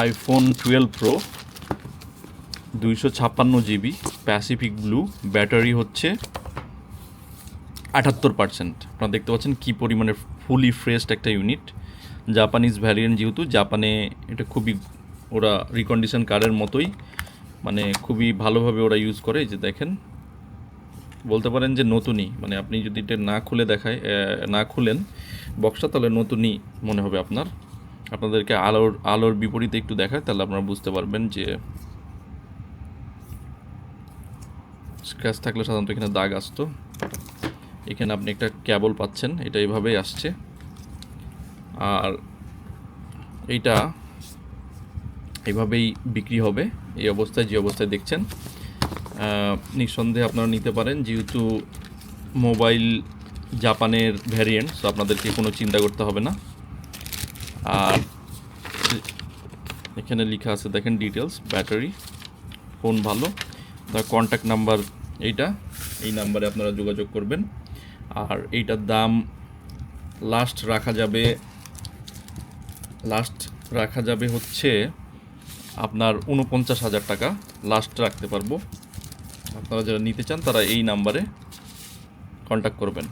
IPhone twelve pro দুইশো ছাপ্পান্ন GB Pacific blue battery হচ্ছে আটাত্তর পার্সেন্ট আপনারা দেখতে পাচ্ছেন কী পরিমাণে ফুলি ফ্রেশড একটা ইউনিট জাপানিজ ভ্যারিয়েন্ট যেহেতু জাপানে এটা খুবই ওরা রিকন্ডিশন কারের মতোই মানে খুবই ভালোভাবে ওরা ইউজ করে যে দেখেন। বলতে পারেন যে নতুনই মানে আপনি যদি এটা না খুলে দেখায় না খুলেন বক্সটা তাহলে নতুনই মনে হবে আপনার। আপনাদেরকে আলোর আলোর বিপরীতে একটু দেখায়, তাহলে আপনারা বুঝতে পারবেন যে স্ক্র্যাচ থাকলে সাধারণত এখানে দাগ আসতো। এখানে আপনি একটা ক্যাবল পাচ্ছেন, এটা এইভাবেই আসছে। আর এইটা এইভাবেই বিক্রি হবে, এই অবস্থায়, যে অবস্থায় দেখছেন। নিঃসন্দেহে আপনারা নিতে পারেন, যেহেতু মোবাইল জাপানের ভ্যারিয়েন্ট তো আপনাদেরকে কোনো চিন্তা করতে হবে না। আর এখানে লেখা আছে, দেখেন ডিটেলস ব্যাটারি ফোন ভালো। তার কন্ট্যাক্ট নাম্বার এইটা, এই নাম্বারে আপনারা যোগাযোগ করবেন। আর এইটার দাম লাস্ট রাখা যাবে লাস্ট রাখা যাবে হচ্ছে আপনার উনপঞ্চাশ হাজার টাকা। লাস্ট রাখতে পারব। আপনারা যারা নিতে চান, তারা এই নাম্বারে কন্ট্যাক্ট করবেন।